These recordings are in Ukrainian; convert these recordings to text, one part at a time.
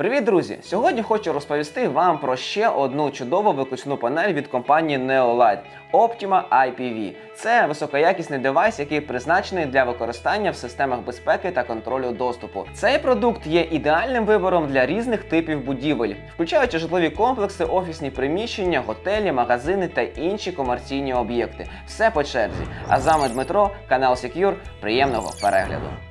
Привіт, друзі! Сьогодні хочу розповісти вам про ще одну чудову виключну панель від компанії Neolight Optima IPV. Це високоякісний девайс, який призначений для використання в системах безпеки та контролю доступу. Цей продукт є ідеальним вибором для різних типів будівель, включаючи житлові комплекси, офісні приміщення, готелі, магазини та інші комерційні об'єкти. Все по черзі. А з вами Дмитро, канал Secure. Приємного перегляду.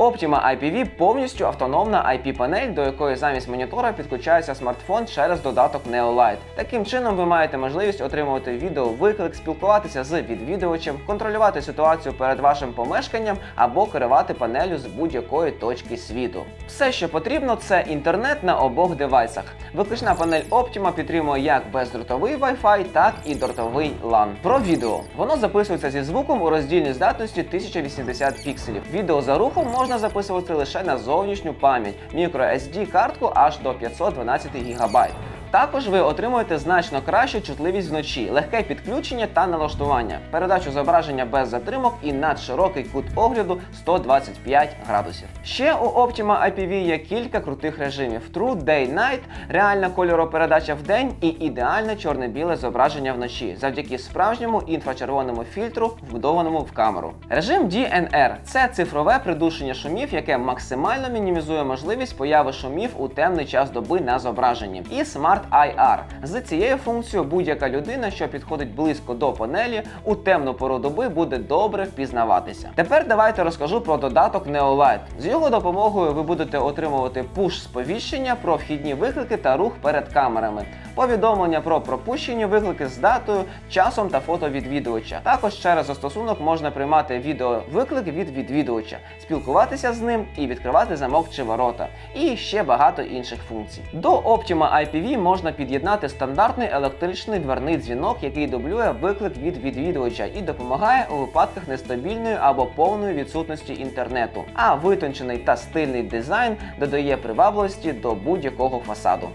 Optima IPV повністю автономна IP-панель, до якої замість монітора підключається смартфон через додаток Neolight. Таким чином ви маєте можливість отримувати відеовиклик, спілкуватися з відвідувачем, контролювати ситуацію перед вашим помешканням або керувати панелю з будь-якої точки світу. Все, що потрібно, це інтернет на обох девайсах. Виключна панель Optima підтримує як бездротовий Wi-Fi, так і дротовий LAN. Про відео воно записується зі звуком у роздільній здатності 1080 пікселів. Відео за рухом можна записувати лише на зовнішню пам'ять microSD картку аж до 512 ГБ. Також ви отримуєте значно кращу чутливість вночі, легке підключення та налаштування, передачу зображення без затримок і надширокий кут огляду 125 градусів. Ще у Optima IPV є кілька крутих режимів: True Day Night, реальна кольоропередача в день і ідеальне чорне-біле зображення вночі, завдяки справжньому інфрачервоному фільтру, вбудованому в камеру. Режим DNR це цифрове придушення шумів, яке максимально мінімізує можливість появи шумів у темний час доби на зображенні. І Smart IR. З цією функцією будь-яка людина, що підходить близько до панелі, у темну пору доби буде добре впізнаватися. Тепер давайте розкажу про додаток Neolight. З його допомогою ви будете отримувати пуш-сповіщення про вхідні виклики та рух перед камерами, повідомлення про пропущені виклики з датою, часом та фото відвідувача. Також через застосунок можна приймати відеовиклик від відвідувача, спілкуватися з ним і відкривати замок чи ворота, і ще багато інших функцій. До Optima IPV можна під'єднати стандартний електричний дверний дзвінок, який дублює виклик від відвідувача і допомагає у випадках нестабільної або повної відсутності інтернету. А витончений та стильний дизайн додає привабливості до будь-якого фасаду.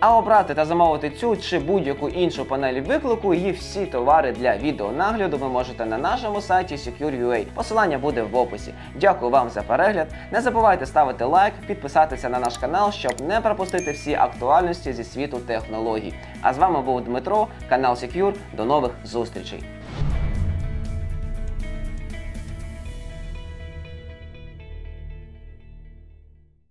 А обрати та замовити цю чи будь-яку іншу панель виклику і всі товари для відеонагляду ви можете на нашому сайті Secure.ua. Посилання буде в описі. Дякую вам за перегляд. Не забувайте ставити лайк, підписатися на наш канал, щоб не пропустити всі актуальності зі світу технологій. А з вами був Дмитро, канал Secure. До нових зустрічей.